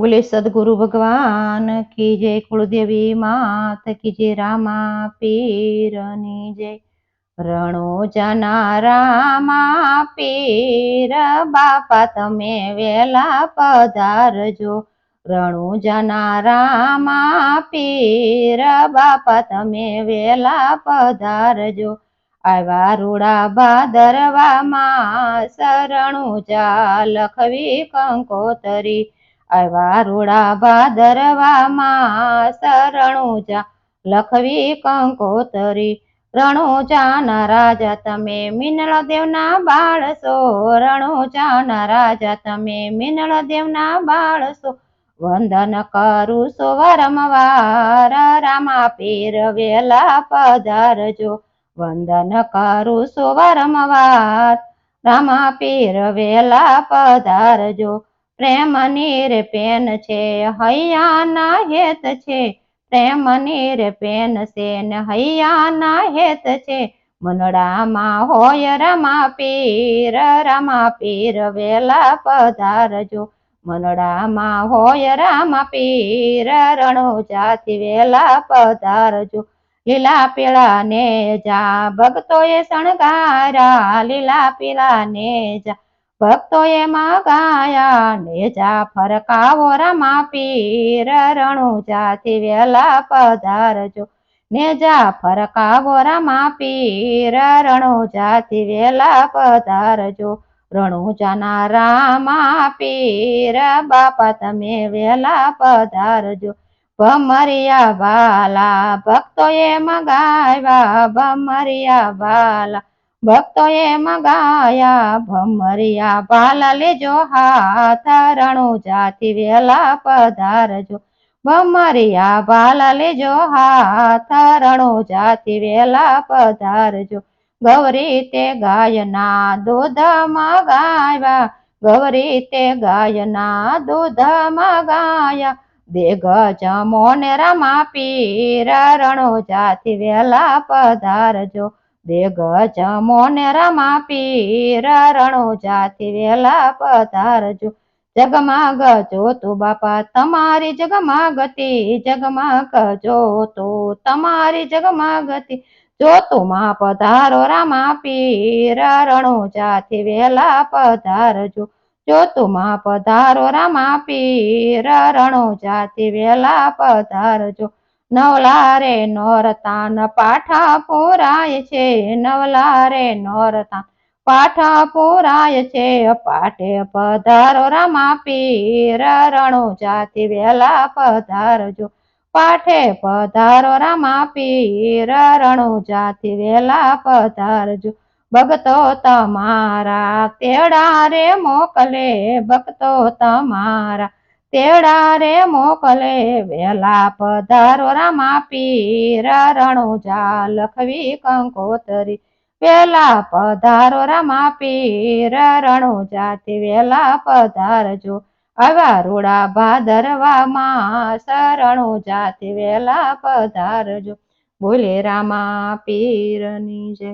બોલે, સદગુરુ ભગવાન કી જય કુળદેવી માત કી જય રામા પીરની જય. રણોજાના રામા પીર, બાપા તમે વેલા પધારજો. રણુજાના રામા પીર, બાપા તમે વેલા પધારજો. આવ્યા રૂડા ભાદરવામાં શરણુજા લખવી કંકોતરી. આવ્યા રૂડા ભાદરવામાં શરણુજા લખવી કંકોતરી. રણુજાના રાજા તમે મિનળ દેવના બાળસો રણુજાના રાજા તમે મિનળ દેવના બાળસો વંદન કરું સો વારંવાર, રામા પીર વેલા પધારજો. વંદન કરું સો વારંવાર, રામા પીર વેલા પધારજો. પ્રેમ નીર પેન છે, હૈયાના હેત છે. પ્રેમ નીર પેન છે ને હૈયાના હેત છે. મનડામાં હોય રમા પીર રમા પીર વેલા પધારજો મનડામાં હોય રામા પીર, રણો જાતિ વેલા પધારજો લીલા પીળા ને જા, ભક્તોએ શણગારા. લીલા પીળા ને જા ભક્તોએ ગાયા ને જા ફરકાવો રમા પીર રણુ જાથી વેલા પધારજો. ને જા ફરકાવો રમા પીર રણુ જાથી વેલા પધારજો. રણુજાના રામા પીર બાપા તમે વેલા પધારજો. ભમરિયા બાલા ભક્તોએ મગાવ્યા ભમરિયા બાલા ભક્તોએ મગાયા ભમરિયા બાલા લેજો, હાથ જાતિ વેલા પધારજો. ભમરિયા બાલા લેજો, હાથ જાતિ વેલા પધારજો. ગૌરી તે ગાયના દૂધમાં ગાયા, ગૌરી તે ગાયના દૂધમાં ગાયા. દેગ જમો ને રમા પીર રણો જાતિ વેલા પધારજો. દેગ જમો ને રમા પીર, રણો વેલા પધારજો જગમાગ જોતું બાપા તમારી જગમાગતી, જગમાગ જોતું તમારી જગમાં ગતિ જો માં પધારો રામા પીર, રણો જાતિ વેલા પધારજો જો. માં પધારો રામા પીર, રણો વેલા પધારજો નવલા રે નોરતાન પાઠા પોરાય છે નવલા રે નોરતાન પાઠા પોરાય છે. પાઠે પધારો રામા પીર રણો જાતિ વેલા પધારજો. પાઠે પધારો રામા પીર રણો જાતિ વેલા પધારજો. ભક્તો તમારા તેડા રે મોકલે, ભક્તો તમારા તેડા રે મોકલે વેલા પધારો રામા પીર રણુજા લખવી કંકોતરી. વેલા પધારો રામા પીર રણુજાથી વેલા પધારજો આવા રૂડા ભાદરવામાં શરણુ જાતિ વેલા પધારજો બોલે રામા પીરની જય.